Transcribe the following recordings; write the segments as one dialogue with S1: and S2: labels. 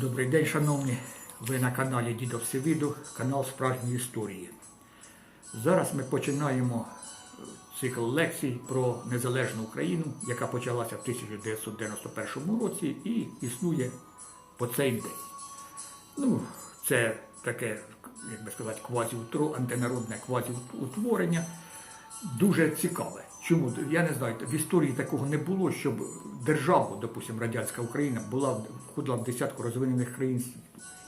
S1: Добрий день, шановні. Ви на каналі Дідо Всевиду, канал Справжньої історії. Зараз ми починаємо цикл лекцій про незалежну Україну, яка почалася в 1991 році і існує по цей день. Ну, це таке, як би сказати, квазі антинародне квазіутворення. Дуже цікаве. Чому? Я не знаю, в історії такого не було, щоб держава, допустимо, радянська Україна, була входила в десятку розвинених країн.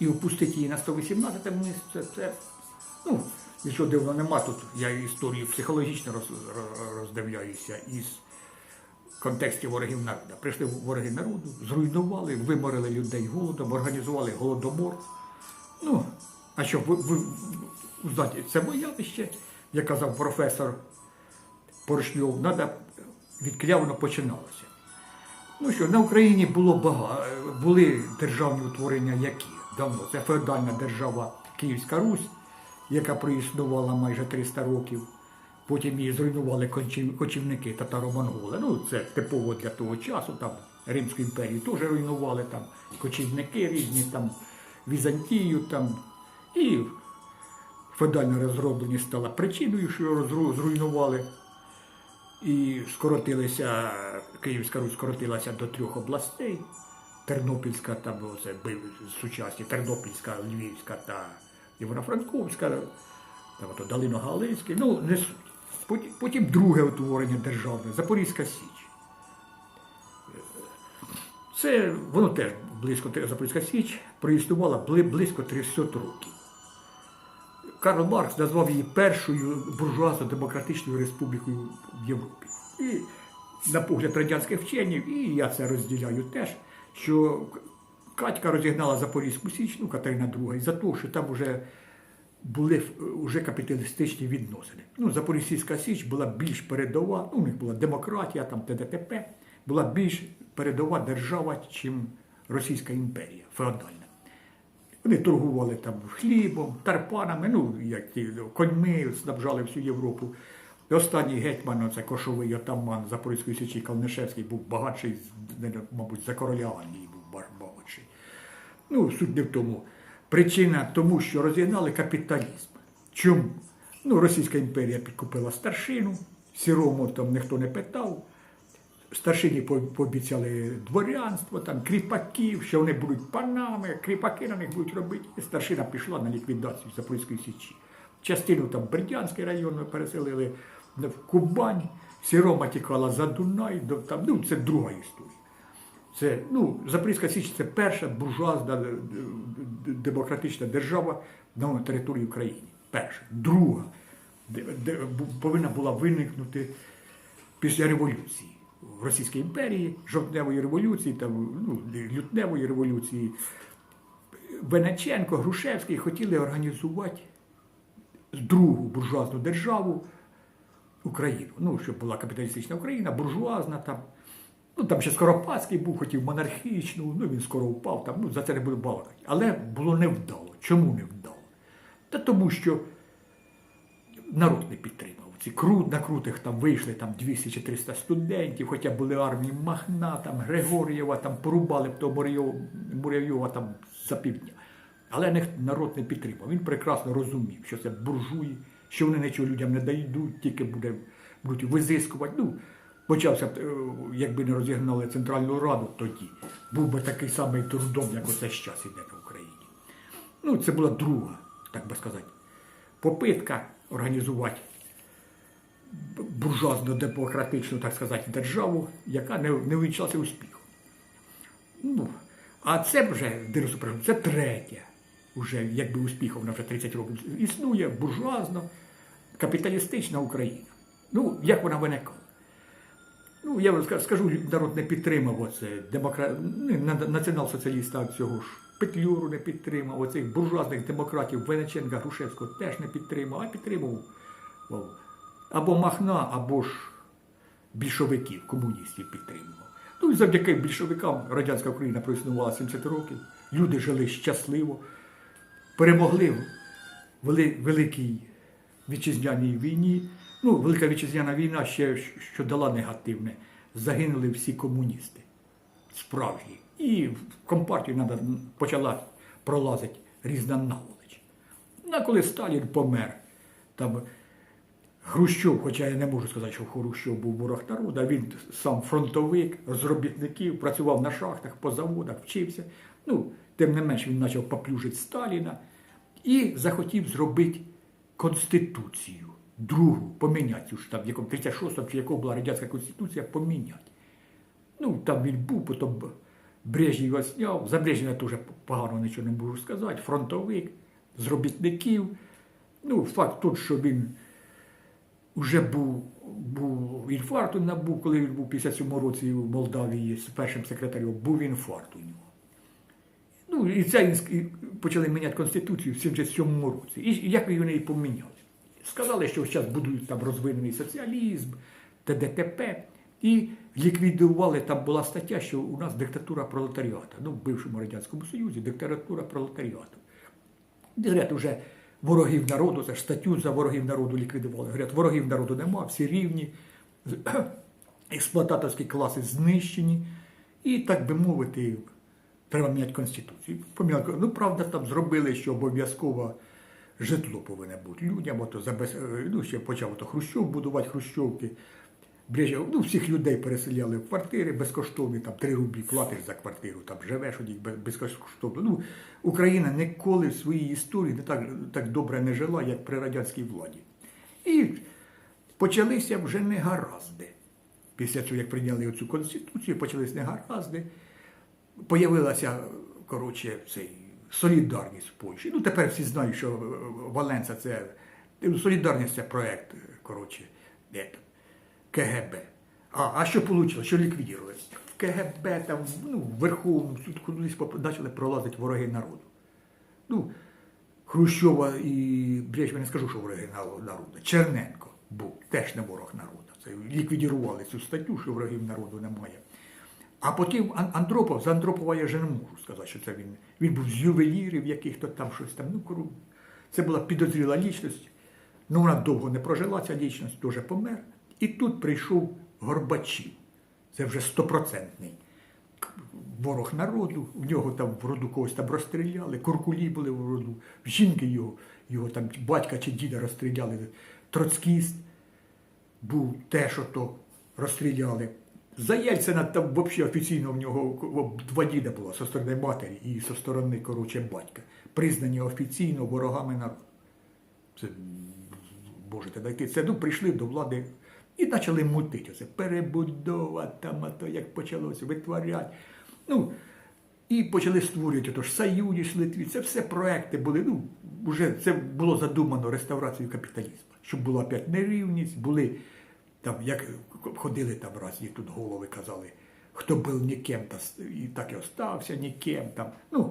S1: І опустити її на 118 місце, це, ну, нічого дивного нема тут. Я історію психологічно роз, роз- роздивляюся із контексті ворогів народу. Прийшли вороги народу, зруйнували, виморили людей голодом, організували голодомор. Ну, а що, ви, ви, це явище, як казав професор Поршньов, відкля воно починалося. Ну що, на Україні було багато, були державні утворення які давно. Це феодальна держава Київська Русь, яка проіснувала майже 300 років. Потім її зруйнували кочівники татаро-монголи. Ну, це типово для того часу. Там Римську імперію теж руйнували, там кочівники різні, там Візантію, там і феодальна розробленість стала причиною, що його зруйнували. І скоротилися, Київська Русь скоротилася до трьох областей. Тернопільська, там сучасні, Тернопільська, Львівська та Івано-Франковська, там ото Долино-Галицьке, ну не потім друге утворення державне, Запорізька Січ. Це воно теж близько Запорізька Січ проіснувала близько 300 років. Карл Маркс назвав її першою буржуазно-демократичною республікою в Європі. І на погляд радянських вченів, і я це розділяю теж, що Катька розігнала Запорізьку Січ, ну Катерина II, і за те, що там вже були вже капіталістичні відносини. Ну, Запорізька Січ була більш передова, ну, у них була демократія, там ТДТП, була більш передова держава, чим Російська імперія, феодальна. Вони торгували там хлібом, тарпанами, ну, як ті коньми, снабжали всю Європу. Останній гетьман, це кошовий отаман Запорізької січі Калнишевський, був багатший, мабуть, за короля Англії був ба- багатший. Ну, суть не в тому. Причина тому, що розігнали капіталізм. Чому? Ну, Російська імперія підкупила старшину, сірому там ніхто не питав. Старшині пообіцяли дворянство, там, кріпаків, що вони будуть панами, кріпаки на них будуть робити. І старшина пішла на ліквідацію Запорізької Січі. Частину там Бердянський район ми переселили в Кубань, Сірома тікала за Дунай, там, ну, це друга історія. Це, ну, Запорізька Січ це перша буржуазна е, демократична держава на території України. Перша. Друга де, де повинна була виникнути після революції в Російській імперії, жовтневої революції, там, ну, лютневої революції. Венеченко, Грушевський хотіли організувати другу буржуазну державу Україну. Ну, щоб була капіталістична Україна, буржуазна там. Ну, там ще Скоропадський був, хотів монархічну, ну він скоро впав, там, ну, за це не буду балакати. Але було невдало. Чому не вдало? Та тому що народ не підтримав. Ці крут, на крутих там вийшли там 200 чи 300 студентів, хоча були армії Махна, там Григор'єва, там порубали б того Муравйова там за півдня. Але не- народ не підтримав. Він прекрасно розумів, що це буржуї, що вони нічого людям не дадуть, тільки буде, будуть визискувати. Ну, почався, е, якби не розігнали Центральну Раду тоді, був би такий самий трудом, як оце зараз іде на Україні. Ну, це була друга, так би сказати, попитка організувати буржуазно-демократичну, так сказати, державу, яка не, не увінчалася успіхом. Ну, а це вже це третя, уже якби успіхом вона вже 30 років існує, буржуазно, капіталістична Україна. Ну, як вона виникала? Ну, я вам скажу, народ не підтримав оце демокра... ну, націонал-соціаліста цього ж Петлюру не підтримав, оцих буржуазних демократів Венеченка, Грушевського теж не підтримав, а підтримав о, або Махна, або ж більшовиків, комуністів підтримував. Ну і завдяки більшовикам радянська Україна проіснувала 70 років. Люди жили щасливо, перемогли в великій вітчизняній війні. Ну, Велика вітчизняна війна ще що дала негативне. Загинули всі комуністи. Справжні. І в компартію почала пролазити різна наволоч. Ну, а коли Сталін помер, там Хрущов, хоча я не можу сказати, що Хрущов був ворог народу, він сам фронтовик з робітників, працював на шахтах, по заводах, вчився. Ну, тим не менш, він почав поплюжити Сталіна і захотів зробити конституцію, другу, поміняти там, в якому 36-му чи якого була радянська конституція, поміняти. Ну, там він був, потім Брежнєв його зняв. За Брежнєва теж погано нічого не можу сказати. Фронтовик з робітників. Ну, факт тут, що він вже був, був інфаркт набув, коли він був у 57 році в Молдавії з першим секретарем, був інфаркт у нього. Ну, і це і почали міняти Конституцію в 77-му році. І як вони її поміняли? Сказали, що зараз будують там розвинений соціалізм, ТДТП. І ліквідували, там була стаття, що у нас диктатура пролетаріата. Ну, в бившому Радянському Союзі диктатура пролетаріату. Вже ворогів народу, це ж статтю за ворогів народу ліквідували. Говорять, ворогів народу нема, всі рівні, експлуататорські класи знищені. І, так би мовити, треба міняти Конституцію. Поміняли. Ну, правда, там зробили, що обов'язково житло повинно бути людям. Ото забез... ну, ще почав ото Хрущов будувати Хрущовки. Брежнєв, ну, всіх людей переселяли в квартири безкоштовні, там 3 рублі платиш за квартиру, там живеш у них безкоштовно. Ну, Україна ніколи в своїй історії не так, так добре не жила, як при радянській владі. І почалися вже негаразди. Після того, як прийняли цю конституцію, почалися негаразди. Появилася, коротше, цей солідарність в Польщі. Ну, тепер всі знають, що Валенса це солідарність це проект, е, коротше, де там, КГБ. А, а що вийшло? Що ліквідували? В КГБ там, ну, в Верховному суд почали пролазити вороги народу. Ну, Хрущова і Брежнєва не скажу, що вороги народу. Черненко був теж не ворог народу. Це ліквідували цю статтю, що ворогів народу немає. А потім Андропов, за Андропова я вже не можу сказати, що це він. Він був з ювелірів, яких-то там щось там. Ну, кору. Це була підозріла лічність. Ну, вона довго не прожила, ця лічність, теж помер. І тут прийшов Горбачів. Це вже стопроцентний ворог народу, в нього там в роду когось там розстріляли, куркулі були в роду, жінки його, його там батька чи діда розстріляли, троцкіст був те, що то розстріляли. За Єльцина там взагалі офіційно в нього два діда було зі сторони матері і зі сторони, коротше, батька. Признані офіційно ворогами народу. Це можете знайти. Це ну, прийшли до влади і почали мутити. Це перебудова, там, а то як почалося витворяти. Ну, і почали створювати отож, Союз Литві. Це все проекти були. Ну, вже це було задумано реставрацію капіталізму. Щоб була опять нерівність, були там, як ходили там разні тут голови казали, хто був ніким, та і так і остався ніким. Там. Ну,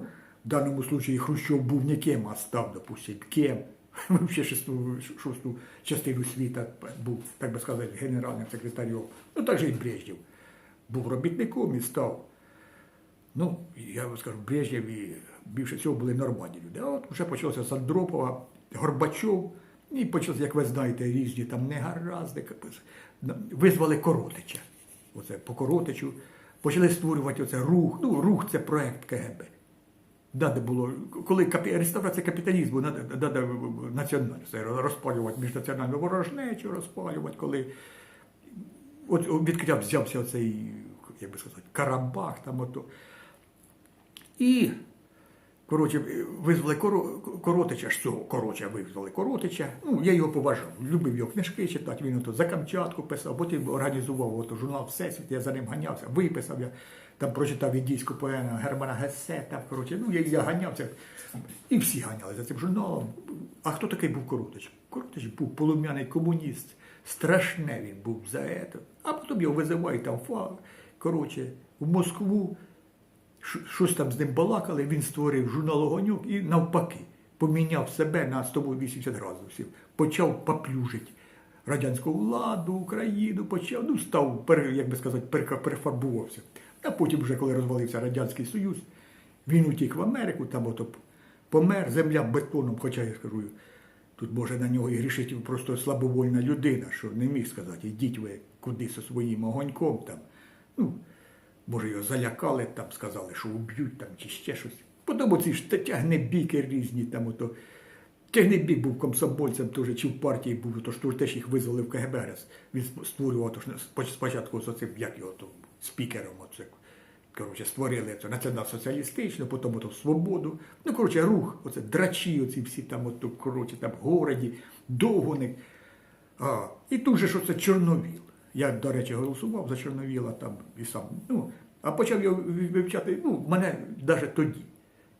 S1: в даному случаї Хрущов був ніким, а став, допустим, ким. Ще шесту, шосту частину світа був, так би сказати, генеральним секретарем. Ну, так же і Брежнєв. Був робітником і став. Ну, я вам скажу, Брежнєв і більше всього були нормальні люди. А от вже почалося з Андропова, Горбачов, і почалося, як ви знаєте, різні там негаразди. Визвали Коротича. Оце по Коротичу. Почали створювати оце рух. Ну, рух це проект КГБ. Да, де було, коли капі, реставрація капіталізму, надо, надо національно розпалювати міжнаціональну ворожнечу, розпалювати, коли от відкриття взявся цей, як би сказати, Карабах там ото. І, коротше, визвали Коротича, цього коротше, визвали Коротича. Ну, я його поважав, любив його книжки читати, він ото за Камчатку писав, потім організував ото журнал Всесвіт, я за ним ганявся, виписав, я там прочитав індійську поему Германа Гесе, там, коротше, ну, я, я ганявся. І всі ганяли за цим журналом. А хто такий був Коротич? Коротич був полум'яний комуніст. Страшне він був за це. А потім його визивають там фа, коротше, в Москву. Щось там з ним балакали, він створив журнал Огоньок і навпаки поміняв себе на 180 градусів, почав поплюжити радянську владу, Україну, почав, ну, став, як би сказати, перефарбувався. А потім, вже коли розвалився Радянський Союз, він утік в Америку, там ото помер, земля бетоном, хоча я скажу, тут може на нього і грішити просто слабовольна людина, що не міг сказати, ідіть ви куди зі своїм огоньком там. Ну, Може, його залякали, там сказали, що уб'ють там чи ще щось. Потім оці ж та- тягнебіки різні, там ото. Тягнебік був комсомольцем теж, чи в партії був, то ж теж- їх визвали в КГБ раз. Він створював то ж, спочатку з оцим, як його то, спікером, оце, коротше, створили це націонал-соціалістично, потім ото свободу. Ну, коротше, рух, оце драчі, оці всі там, ото, коротше, там в городі, довгоник. А, і тут же що це Чорновіл. Я, до речі, голосував за Чорновіла там і сам. Ну, а почав його вивчати, ну, мене навіть тоді,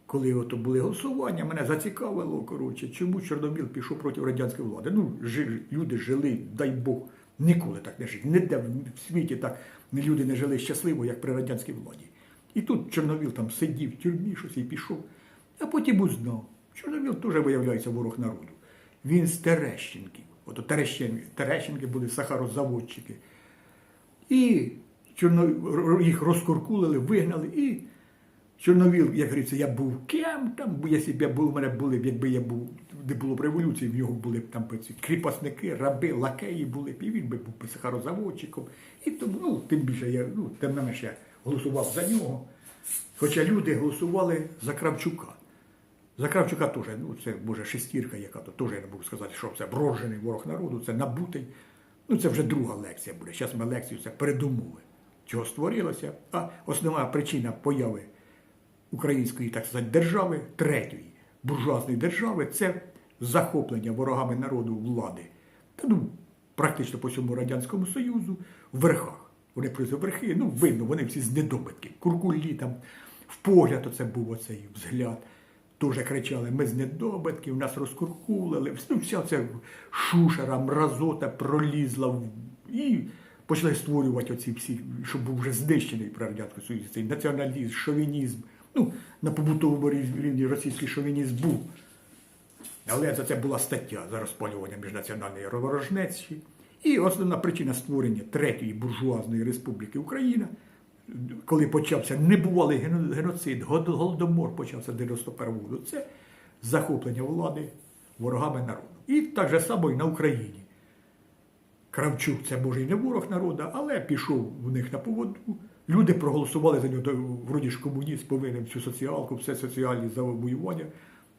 S1: коли ото були голосування, мене зацікавило, коротше, чому Чорновіл пішов проти радянської влади. Ну, жи, люди жили, дай Бог, ніколи так не жили. Ніде в світі так люди не жили щасливо, як при радянській владі. І тут Чорновіл там сидів в тюрмі, щось і пішов. А потім узнав. Чорновіл теж виявляється ворог народу. Він з Терещенків. Ото Терещенки, Терещенки були сахарозаводчики. І Чорно... їх розкуркулили, вигнали. І Чорновіл, як говориться, я був кем там, якщо б я був, у мене були, якби я був, не було б революції, в нього були б там ці кріпосники, раби, лакеї були б, і він би був сахарозаводчиком. І тому, ну, тим більше я, ну, тим не менше, я голосував за нього. Хоча люди голосували за Кравчука. За Кравчука теж, ну це може шестірка, яка то теж я не можу сказати, що це вроджений ворог народу, це набутий. Ну це вже друга лекція буде. Зараз ми лекцію це передумови, чого створилося. А основна причина появи української, так сказати, держави, третьої буржуазної держави це захоплення ворогами народу влади. Та ну, практично по всьому Радянському Союзу в верхах. Вони прийшли верхи, ну видно, вони всі знедобитки. Куркулі там в погляд оце був оцей взгляд. Дуже кричали, ми знедобитки, нас розкуркулили. Ну, вся ця шушера, мразота пролізла і почали створювати оці всі, щоб був вже знищений при Радянському Союзі, цей націоналізм, шовінізм. Ну, на побутовому рівні російський шовінізм був. Але за це була стаття за розпалювання міжнаціональної ворожнечі. І основна причина створення Третьої буржуазної республіки Україна, коли почався небувалий геноцид, голодомор почався 91 року, це захоплення влади ворогами народу. І так же само і на Україні. Кравчук це може і не ворог народу, але пішов в них на поводу. Люди проголосували за нього, вроді ж комуніст повинен всю соціалку, все соціальні завоювання.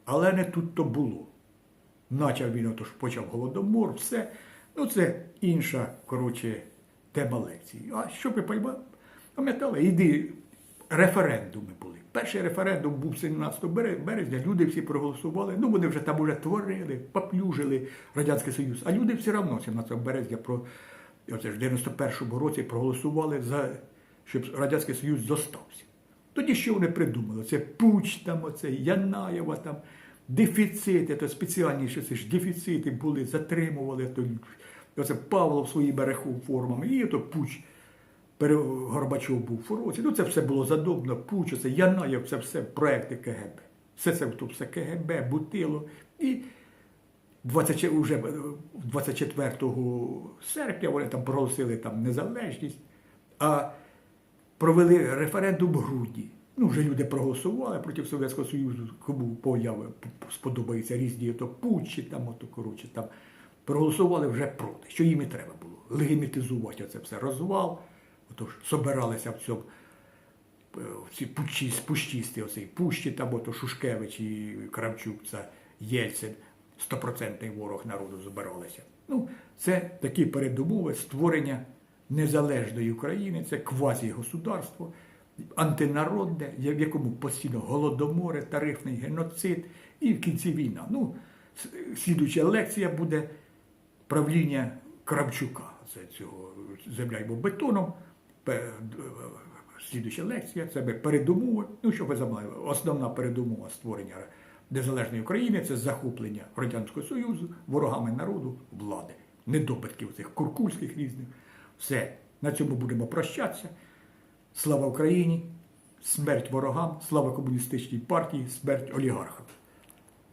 S1: Але не тут то було. Начав він отож почав голодомор, все. Ну, це інша, коротше, тема лекції. А що ви пойма- пам'ятали? Іди, референдуми були. Перший референдум був 17 березня, люди всі проголосували. Ну, вони вже там уже творили, поплюжили Радянський Союз. А люди все одно 17 березня про оце ж в 91-му році проголосували за щоб Радянський Союз зостався. Тоді що вони придумали? Це Пуч, там, оце, Янаєва, там, дефіцити, то спеціальні що це ж дефіцити були, затримували. То, оце Павлов своїми формами, і то Пуч. Горбачов був у Фороці. Ну, це все було задобно, Пуч, це Янаєв, це все проекти КГБ. Все це то все КГБ, бутило. І 20, уже 24 серпня вони там проголосили там незалежність, а провели референдум в грудні. Ну, вже люди проголосували проти Совєтського Союзу, кому появи сподобаються різні то путчі, там, ото, коротше, там проголосували вже проти, що їм і треба було. Легімітизувати це все розвал. Отож, собиралися в цьому е, ці пучі, пущісти, оцей Пущі, там ото Шушкевич і Кравчук, це Єльцин, стопроцентний ворог народу збиралися. Ну, це такі передумови створення незалежної України, це квазі-государство, антинародне, в якому постійно голодомори, тарифний геноцид і в кінці війна. Ну, слідуюча лекція буде правління Кравчука, це цього земля йому бетоном. Слідуюча лекція, це би передумови. Ну, що ви забули, основна передумова створення незалежної України це захоплення Радянського Союзу ворогами народу влади, недобитків цих куркульських різних. Все, на цьому будемо прощатися. Слава Україні, смерть ворогам, слава комуністичній партії, смерть олігархам.